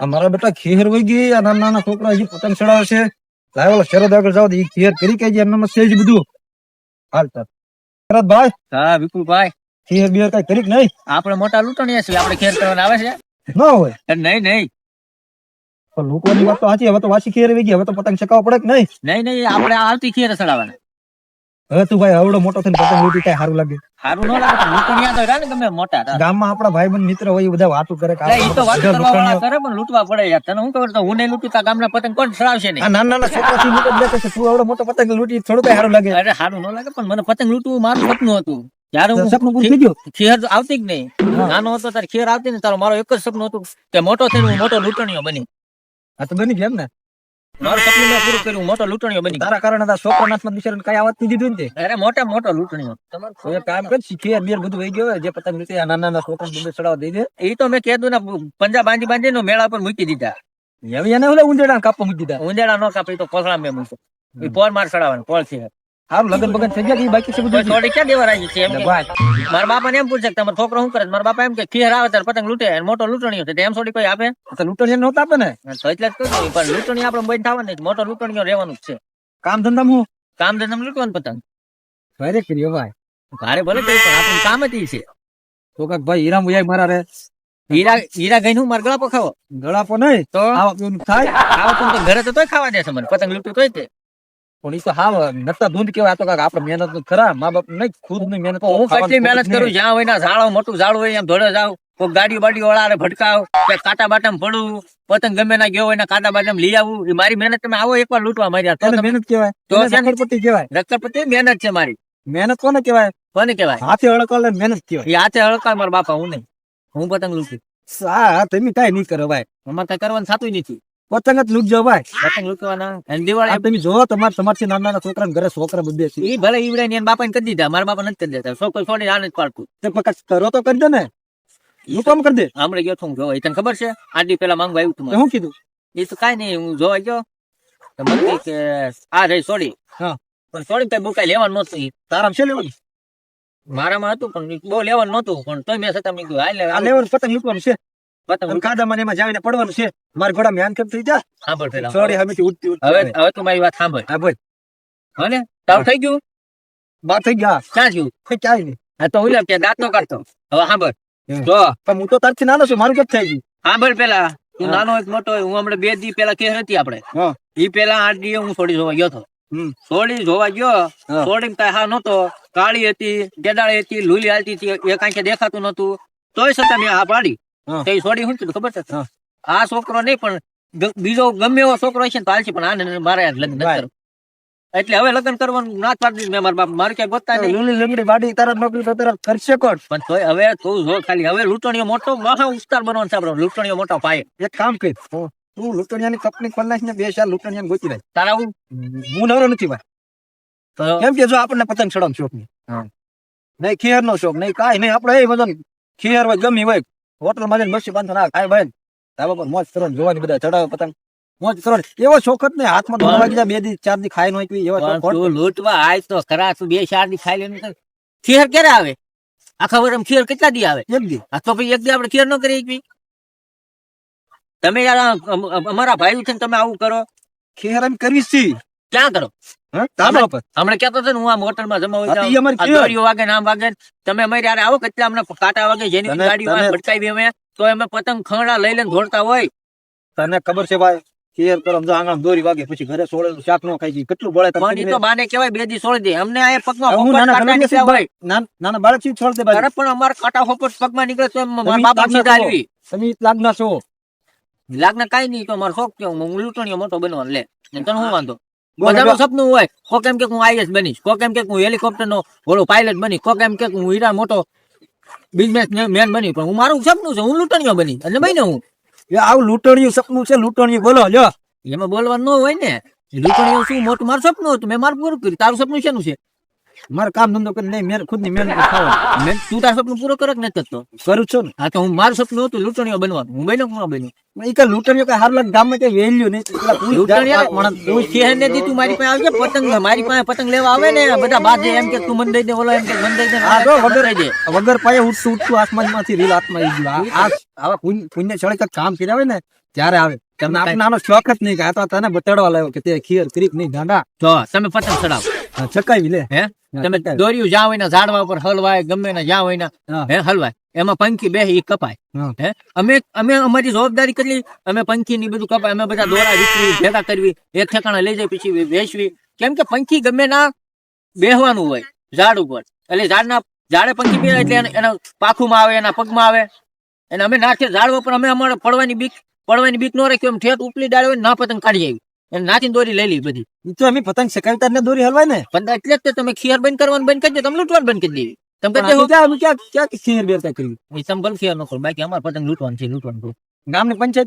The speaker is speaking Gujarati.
આ મારા બેટા ખેર વહી ગઈ આ નાના નાના છોકરા હજી પતંગ ચડાવે છે. લાય ઓલો શરદ આગળ જાવ એ ખેર કરી કે એમનામાં છે જ બધું. હાલ શરદ ભાઈ હા વિપુલભાઈ. ખેર બિયર કઈ કરી કે નહીં? આપણે મોટા લૂંટણીયા છીએ આપણે ખેર કરવાના આવે છે? ન હોય. નહીં નહીં. લોકોની વાત તો સાચી હવે તો વાસી ખેર વહી ગઈ હવે તો પતંગ ચકાવવા પડે કે નહીં? નહીં નહીં આપણે આવતી ખેર ચડાવવાના. હવે તું ભાઈ આવડો મોટો થઈને પતંગ લૂટી કઈ સારું લાગે? સારું ન લાગે પણ લૂંટણીયા તો રહ્યા ને ગમે મોટા હતા. ગામમાં આપણા ભાઈ બંધ મિત્ર હોય એ બધા વાતો કરે કે એ તો વાત કરવા વાળા કરે પણ લૂંટવા પડે યાર. તને હું કહું તો હું નહીં લૂંટું તા ગામના પતંગ કોણ ચડાવશે નહીં? આ નાના ના છોકરા થી લૂંટે જ છે તું આવડો મોટો પતંગ લૂંટી થોડું કઈ સારું લાગે. અરે સારું ન લાગે પણ મને પતંગ લૂંટવું મારું સપનું હતું. જ્યારે હું સપનું પૂરું થઈ ગયું? ખેર આવતી જ નહીં. નાનો હતો ત્યારે ખેર આવતી ને તારો મારો એક જ સપનું હતું કે મોટો થઈને હું મોટો લૂંટણીઓ બની આ તો બની ગયા ને? મારું સપનું મેં પૂરું કર્યું મોટો લૂંટણીયો બની તારા કારણે છોકરા નાથમાં બિચારાને કઈ આવત નહીં દીધું ને અરે મોટા મોટો લૂંટણીયો. તમારે કામ કર શીખે બેર બધું વહી ગયો જે પતંગ નાના નાના છોકરા ડૂબે ચડાવવા દઈ દે. એ તો મેં કહેતું ને પંજા બાંધી બાંધી મેળા પર મૂકી દીધા. હવે એને ઉંદેડા કાપવા મૂકી દીધા. ઉંદેડા નો કાપી તો કોસળા મેં મૂક્યો એ પોર માર ચડાવવાનું પોર છે હારું લગન બગન થઈ ગયા બાકી છે બધું? છોડી ક્યાં દેવા રાજી છે મારા બાપાને એમ પૂછે કે તમારો છોકરો શું કરે? મારા બાપા એમ કે ખીર આવે ત્યારે પતંગ લૂંટે મોટો લૂંટણીઓ છે. એમ છોડી કોઈ આપે? તો લૂંટણીઓ નહોતા આપે ને? તો એટલે જ કહ્યું પણ લૂંટણી આપણે બંધ થવાની નહીં મોટો લૂંટણીઓ રહેવાનું જ છે. કામ ધંધામાં હું? કામ ધંધામાં લૂંટવાનું પતંગ? ભારે કર્યો ભાઈ. ભારે ભલે કર્યું પણ આપણું કામ જ છે. તો કાક ભાઈ હીરા મુજાય મારા રે? હીરા હીરા ગઈ મારા મારે ગળાપો ખાવો? ગળાપો નહીં? તો? આવા પીવાનું થાય? ખાવા તો ઘરે તો તોય ખાવા દે છે મને. પતંગ લૂંટું તોય તે. પણ ઈ તો હા નતા ધૂંધ કેવાય તો કાક આપણે મહેનત ખરા મા બાપ નહીં ખુદની મહેનત હું કેટલી મહેનત કરું જ્યાં હોય ના ઝાડો મોટું ઝાડ હોય એમ ધોડે જાવ કોઈ ગાડી બાડી વાળા ભટકાવ કે કાંટા બાટામાં પડું પતંગ ગમે ના ગયો હોય ના કાંટા બાટામાં લઈ આવું એ મારી મહેનત તમે આવો એકવાર લૂંટવા મારી. તો મહેનત કેવાય તો કેવાય રક્તપતિ મહેનત છે મારી. મહેનત કોને કેવાય કોને કેવાય હાથે હળકલે મહેનત કેવાય એ હાથે હળકાર મારા બાપા હું નહીં. હું પતંગ લૂટી. હા તમે કઈ નહીં કરો ભાઈ. અમારે કઈ કરવાનું થતું નથી. પતંગ જ લૂંટજો ભાઈ પતંગ લૂંટવાના. દિવાળી તમે જોવો તમારે તમારથી નાના નાના છોકરા ઘરે છોકરા બધે છે. એ ભલે ઈવડે ને બાપાને કરી દીધા મારા બાપા નથી કરી દેતા. છોકરો છોડી આને જ પાડતું તે કરો તો કરી દે ને. હું કામ કરી દે? હમણાં ગયો હું જોવા. તને ખબર છે? આઠ પેલા માંગવા આવ્યું તું શું કીધું? એ તો કાંઈ નહીં હું જોવા ગયો. મને કે આ રહી સોડી. હા. પણ સોડી કઈ બહુ કઈ લેવાનું નહોતું તારામ છે લેવાનું? મારામાં હતું પણ બહુ લેવાનું નતું પણ તોય મેં છતાં મેં કીધું આ લેવાનું પતંગ લૂંટવાનું છે. પતંગ અને એમાં જાવીને પડવાનું છે. મારા ઘોડા મેં કેમ થઈ જા. સાંભળ પેલા. સોરી હમેથી ઉડતી ઉડતી હવે હવે તું મારી વાત સાંભળ. હા ભાઈ હને? તારું થઈ ગયું? બાર થઈ ગયા. ક્યાં ગયું? કઈ નહીં. હા તો ઓલા કે દાંત નો કાઢતો. હવે સાંભળ. જો. પણ હું તો તારથી નાનો છું મારું કેમ થઈ ગયું સાંભળ પેલા. તું નાનો એક મોટો હું હમણાં બે દી પેલા કેર હતી આપણે. હા. ઈ પેલા આઠ દી હું થોડી જોવા ગયો હતો. થોડી જોવા ગયો સોડી કઈ હા નતો કાળી હતી ગેડાળી હતી લૂલી હાલતી હતી એ કઈ દેખાતું નતું તોય છતાં મેં હા પાડી. તો છોડી શું ખબર છે? આ છોકરો નહીં પણ બીજો ગમે એવો છોકરો હશે ને તો હાલશે પણ આને મારે લગ્ન એટલે હવે લગ્ન કરવાનું ના પાડી દીધું મેં મારા બાપ મારે ક્યાંય ગોતતા નહીં. લીલી લીમડી વાડી તારા નોકરી તો તારા કરશે કોણ? પણ તોય હવે તું જો ખાલી હવે લૂંટણીઓ મોટો મહા વિસ્તાર બનવાનો છે આપણો લૂંટણીઓ મોટો ભાઈ. એક કામ કર તું લૂંટણીયાની કંપની ખોલી નાખ ને બે ચાર લૂંટણિયાને ગોતી રાખ. તારા આવું હું નવરો નથી ભાઈ. તો કેમ કે જો આપણને પતંગ ચડવાનો શોખ નહીં. નહીં ખેર નો શોખ નહીં કાંઈ નહીં આપણે એ બધા ખેર હોય ગમી હોય હોટલમાં જઈને મસ્તી બાંધો ના ખાય ભાઈ ધાબા પર મોજ કરવાની જોવાની બધા ચડાવે પતંગ. મોજ કરવાની એવો શોખ જ હાથમાં દોડવા વાગી બે દી ચાર દી ખાઈ નો એવા પણ શોખ તું લૂંટવા આય તો ખરા તું બે ચાર દી ખાઈ લેનું ખીર ક્યારે આવે? આખા વર્ષ ખીર કેટલા દી આવે? એક દી. તો પછી એક દી આપણે ખીર ન કરી તમે યાર અમારા ભાઈ છે ને તમે આવું કરો. ખેર એમ કરવી છે. ક્યાં કરો? હમણાં કેતો હતો હું આ હોટલમાં માં. દોરીઓ વાગે નામ વાગે તમે અમારી યાર આવો કેટલા અમને કાંટા વાગે જેની ગાડી ભટકાવી અમે તો અમે પતંગ ખરડા લઈ લઈને દોડતા હોય. તને ખબર છે ભાઈ કેર કરો જો આંગણ દોરી વાગે પછી ઘરે સોળેલું શાક નો ખાઈ કેટલું બળે પણ તો બાને કહેવાય બે દી સોળી દે. અમને આ પગમાં હું નાના કાંટા નીકળ્યા હોય નાના બાળકથી છોડ દે ભાઈ અરે પણ અમારા કાંટા ફોફટ પગમાં નીકળે તો મારા બાપા સીધા. આવી. તમે લાગના છો. લાગના કાઈ નહીં તો મારો શોખ કે હું લૂંટણીઓ મોટો બનવા લે. ને તને હું વાંધો? બધાનું સપનું હોય. કોક એમ કે હું આઈએસ બનીશ કોક એમ કે હું હેલિકોપ્ટર નો ઓલો પાયલટ બની કોક એમ કે હું હીરા મોટો બિઝનેસ મેન બની પણ હું મારું સપનું છે હું લૂંટણીઓ બની એટલે બની હું. આવું લૂંટણીયું સપનું છે લૂંટણીયું બોલો લ્યો. એમાં બોલવાનું ન હોય ને. લૂંટણીઓ શું મોટું મારું સપનું હતું મેં મારું પૂરું કર્યું. તારું સપનું શેનું છે? મારે કામ ધંધો કરી નહીં મેં ખુદની મહેનત ખાવા મેં- તું તાર સપનું પૂરો કરે કે નથી કરતો? કરું છું ને. હા તો હું મારું સપનું હતું લૂંટણીઓ બનવાનું હું બન્યો? કે ન બન્યો કે લૂંટણીઓ કઈ હાર લાગે? ગામમાં કઈ વેલ્યુ નહીં. તું શહેર ને તું મારી પાસે આવજે પતંગ મારી પાસે પતંગ લેવા આવે ને બધા બાજે એમ કે તું મને દઈ દે ઓલો એમ કે મને દઈ દે આ તો વગર દે. વગર પાયે ઉઠતું ઉઠતું આસમાનમાંથી રીલ આત્મા આવી ગયું. આ આ- આવા પુણ્ય છળે કામ કર્યા હોય ને ત્યારે આવે. તમને આપણે આનો શોખ જ નહીં કે આ તો તને બતાડવા લાવ્યો કે તે ખીર ક્રીક નહીં ગાંડા તો તમે પતંગ ચડાવો. હા, ચકાવી લે. હે? તમે દોર્યું જ્યાં હોય ને ઝાડવા પર હલવાય ગમે ને જ્યાં હોય ને હે. હલવાય. એમાં પંખી બે ઈ કપાય. હે. અમે અમે અમારી જવાબદારી કેટલી? અમે પંખી ની બધું કપાય. અમે બધા દોરા વિકરી ભેગા કરવી એક ઠેકાણે લઈ જાય પછી વેચવી. કેમ કે પંખી ગમે ના બેહવાનું હોય ઝાડ ઉપર. એટલે ઝાડના ઝાડે પંખી બે એટલે એના પાખુમાં આવે એના પગમાં આવે. અને અમે નાખીએ ઝાડ ઉપર અમે અમારે પડવાની બીક પડવાની બીક ન રાખી એમ ઠેઠ ઉપલી ડાળ હોય ને પતંગ કાઢી આવી નાખીને દોરી લઈ લી બધી. તો અમે પતંગ ચકાવી ને દોરી હલવાય ને. પણ એટલે જ તમે ખીયર બંધ કરવાનું બંધ કરી દે તમે લૂંટવાનું બંધ કરી દેવી. તમે કહે હું ક્યાં ક્યાં ખીયર બેરતા બેર કર્યું તમે ભલે ખીયર નો કરો બાકી અમારે પતંગ લૂંટવાનું છે લૂંટવાનું ગામની પંચાયત